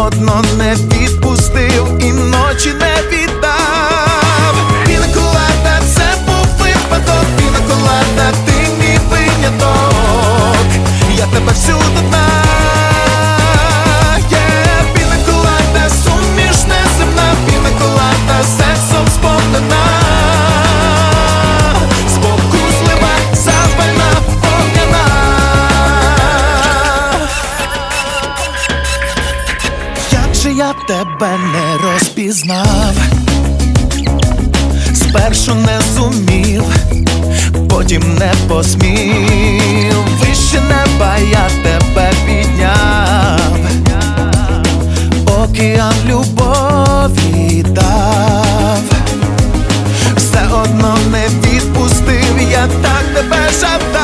одно не відпустив Же я тебе не розпізнав, спершу не зумів, потім не посмів, вище неба я тебе підняв, океан любові дав, все одно не відпустив, я так тебе жадав.